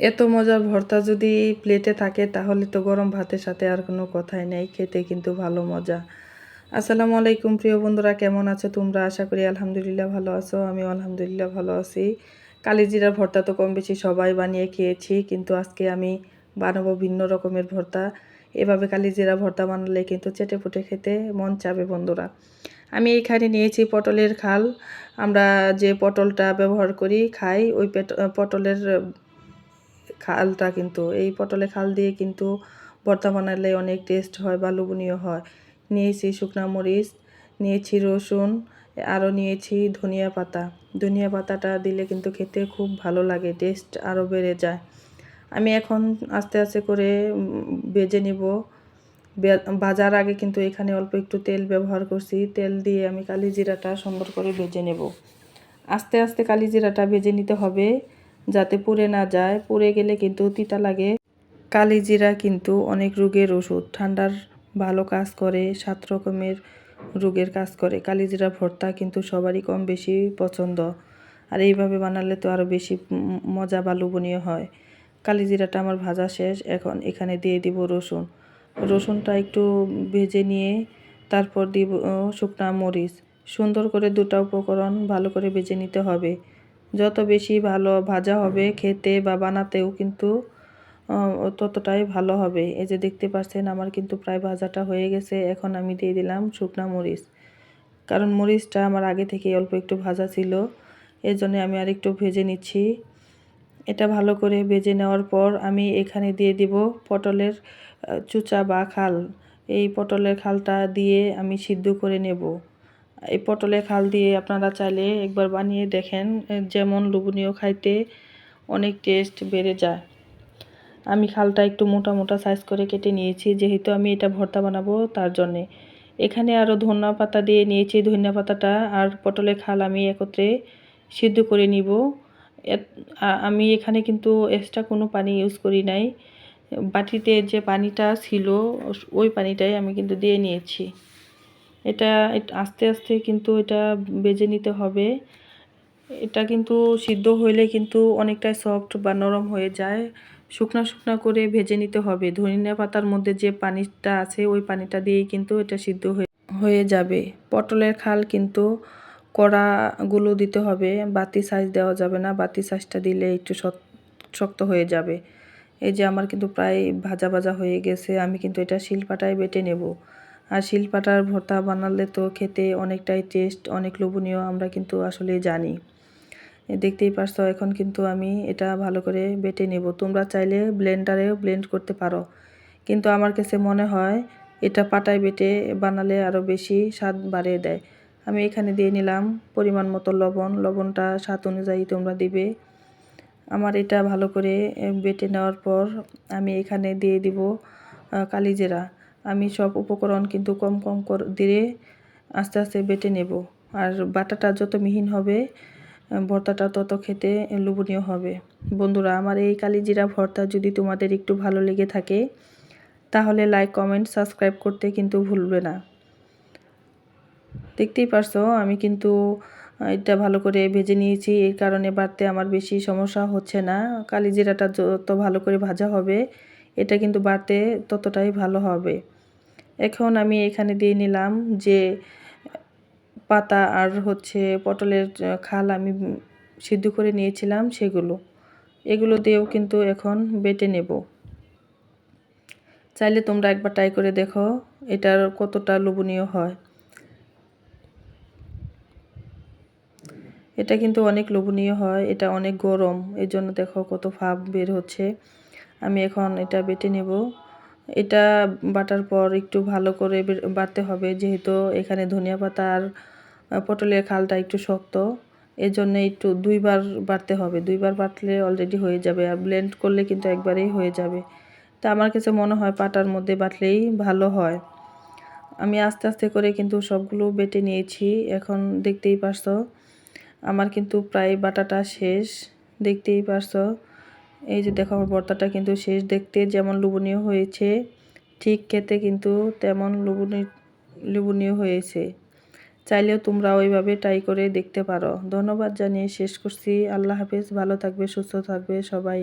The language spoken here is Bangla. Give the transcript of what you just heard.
এত মজার ভর্তা যদি প্লেটে থাকে, তাহলে তো গরম ভাতের সাথে আর কোনো কথাই নেই। খেতে কিন্তু ভালো মজা। আসসালামু আলাইকুম প্রিয় বন্ধুরা, কেমন আছো তোমরা? আশা করি আলহামদুলিল্লাহ ভালো আছো আমি আলহামদুলিল্লাহ ভালো আছি। কালিজিরার ভর্তা তো কম বেশি সবাই বানিয়ে খেয়েছি, কিন্তু আজকে আমি বানাবো ভিন্ন রকমের ভর্তা। এভাবে কালিজিরা ভর্তা বানালে কিন্তু চেটে ফুটে খেতে মন চাবে বন্ধুরা। আমি এইখানে নিয়েছি পটলের খাল। আমরা যে পটলটা ব্যবহার করি, খাই, ওই পটলের খালটা কিন্তু, এই পটলে খাল দিয়ে কিন্তু ভর্তা বানালে অনেক টেস্ট হয় বা লোভনীয় হয়। নিয়েছি শুকনা মরিচ, নিয়েছি রসুন, আরও নিয়েছি ধনিয়া পাতা। ধনিয়া পাতাটা দিলে কিন্তু খেতে খুব ভালো লাগে টেস্ট আরও বেড়ে যায়। আমি এখন আস্তে আস্তে করে বেজে নিব। বাজার আগে কিন্তু এখানে অল্প একটু তেল ব্যবহার করছি। তেল দিয়ে আমি কালি জিরাটা সুন্দর করে ভেজে নেব। আস্তে আস্তে কালি জিরাটা ভেজে নিতে হবে। যাতে পুড়ে না যায়। পুড়ে গেলে কিন্তু তিতা লাগে। কালিজিরা কিন্তু অনেক রোগের ওষুধ। ঠান্ডার ভালো কাজ করে, সাত রকমের রোগের কাজ করে। কালিজিরা ভর্তা কিন্তু সবারই কম বেশি পছন্দ। আর এইভাবে বানালে তো আরও বেশি মজা বা লোভনীয় হয়। কালিজিরাটা আমার ভাজা শেষ। এখন এখানে দিয়ে দিব রসুন। রসুনটা একটু ভেজে নিয়ে তারপর দিব শুকনা মরিচ। সুন্দর করে দুটা উপকরণ ভালো করে ভেজে নিতে হবে। যত বেশি ভালো ভাজা হবে খেতে বা বানাতেও কিন্তু ততটাই ভালো হবে। এই যে দেখতে পাচ্ছেন আমার কিন্তু প্রায় ভাজাটা হয়ে গেছে। এখন আমি দিয়ে দিলাম শুকনা মরিচ। কারণ মরিচটা আমার আগে থেকে অল্প একটু ভাজা ছিল। এর জন্য আমি আর একটু ভেজে নিচ্ছি। এটা ভালো করে ভেজে নেওয়ার পর আমি এখানে দিয়ে দিব পটলের চুচা বা খাল। এই পটলের খালটা দিয়ে আমি সিদ্ধ করে নেব। এই পটলের খাল দিয়ে আপনারা চাইলে একবার বানিয়ে দেখেন যেমন লোভনীয় খাইতে অনেক টেস্ট বেড়ে যায়। আমি খালটা একটু মোটা মোটা সাইজ করে কেটে নিয়েছি, যেহেতু আমি এটা ভর্তা বানাবো তার জন্যে। এখানে আরও ধনিয়া পাতা দিয়ে নিয়েছি, ধনিয়া পাতাটা আর পটলের খাল আমি একত্রে সিদ্ধ করে নিব। আমি এখানে কিন্তু এক্সট্রা কোনো পানি ইউজ করি নাই। বাটিতে যে পানিটা ছিল ওই পানিটাই আমি কিন্তু দিয়ে নিয়েছি। এটা আস্তে আস্তে কিন্তু এটা বেজে নিতে হবে। এটা কিন্তু সিদ্ধ হইলে কিন্তু অনেকটাই সফট বা নরম হয়ে যায়। শুকনা শুকনা করে ভেজে নিতে হবে। ধনিয়া পাতার মধ্যে যে পানিটা আছে, ওই পানিটা দিয়েই কিন্তু এটা সিদ্ধ হয়ে যাবে। পটলের খাল কিন্তু কড়াগুলো দিতে হবে। বাতি সাইজ দেওয়া যাবে না। বাতি সাইজটা দিলে একটু শক্ত হয়ে যাবে। এই যে আমার কিন্তু প্রায় ভাজা ভাজা হয়ে গেছে। আমি কিন্তু এটা শিলপাটায় বেটে নেব। আর শিলপাটার ভর্তা বানালে তো খেতে অনেকটাই টেস্ট অনেক লোভনীয়, আমরা কিন্তু আসলে জানি। দেখতেই পারছ, এখন কিন্তু আমি এটা ভালো করে বেটে নেব। তোমরা চাইলে ব্লেন্ডারেও ব্লেন্ড করতে পারো। কিন্তু আমার কাছে মনে হয় এটা পাটায় বেটে বানালে আরও বেশি স্বাদ বাড়িয়ে দেয়। আমি এখানে দিয়ে নিলাম পরিমাণ মতো লবণ। লবণটা স্বাদ অনুযায়ী তোমরা দিবে। আমার এটা ভালো করে বেটে নেওয়ার পর আমি এখানে দিয়ে দিব কালিজেরা। আমি সব উপকরণ কিন্তু কম কম কর, দিয়ে আস্তে আস্তে বেটে নেব। আর বাটাটা যত মিহিন হবে, ভর্তাটা তত খেতে লোভনীয় হবে। বন্ধুরা, আমার এই কালিজিরা ভর্তা যদি তোমাদের একটু ভালো লেগে থাকে, তাহলে লাইক কমেন্ট সাবস্ক্রাইব করতে কিন্তু ভুলবে না। দেখতেই পারছ, আমি কিন্তু এটা ভালো করে ভেজে নিয়েছি এই কারণে বাড়তে আমার বেশি সমস্যা হচ্ছে না। কালিজিরাটা যত ভালো করে ভাজা হবে, এটা কিন্তু বাড়তে ততটাই ভালো হবে। এখন আমি এখানে দিয়ে নিলাম যে পাতা আর হচ্ছে পটলের খাল আমি সিদ্ধ করে নিয়েছিলাম সেগুলো। এগুলো দিয়েও কিন্তু এখন বেটে নেব। চাইলে তোমরা একবার ট্রাই করে দেখো, এটার কতটা লোভনীয় হয়। এটা কিন্তু অনেক লোভনীয় হয়, এটা অনেক গরম এই জন্য দেখো কত ভাব বের হচ্ছে। আমি এখন এটা বেটে নেব। এটা বাটার পর একটু ভালো করে বাটতে হবে। যেহেতু এখানে ধনিয়া পাতা আর পটলের খালটা একটু শক্ত এর জন্য একটু দুইবার বাটতে হবে। দুইবার বাটলে অলরেডি হয়ে যাবে আর ব্লেন্ড করলে কিন্তু একবারেই হয়ে যাবে। তা আমার কাছে মনে হয় পাটার মধ্যে বাটলেই ভালো হয়। আমি আস্তে আস্তে করে কিন্তু সবগুলো বেটে নিয়েছি। এখন দেখতেই পারছ, আমার কিন্তু প্রায় বাটাটা শেষ। দেখতেই পারছ এই যে দেখো আমার বর্তাটা কিন্তু শেষ দেখতে যেমন লুবনীয় হয়েছে, ঠিক খেতে কিন্তু তেমন লুবনীয় লুবনীয় হয়েছে। চাইলেও তোমরা ওইভাবে ট্রাই করে দেখতে পারো। ধন্যবাদ জানিয়ে শেষ করছি। আল্লাহ হাফেজ। ভালো থাকবে, সুস্থ থাকবে সবাই।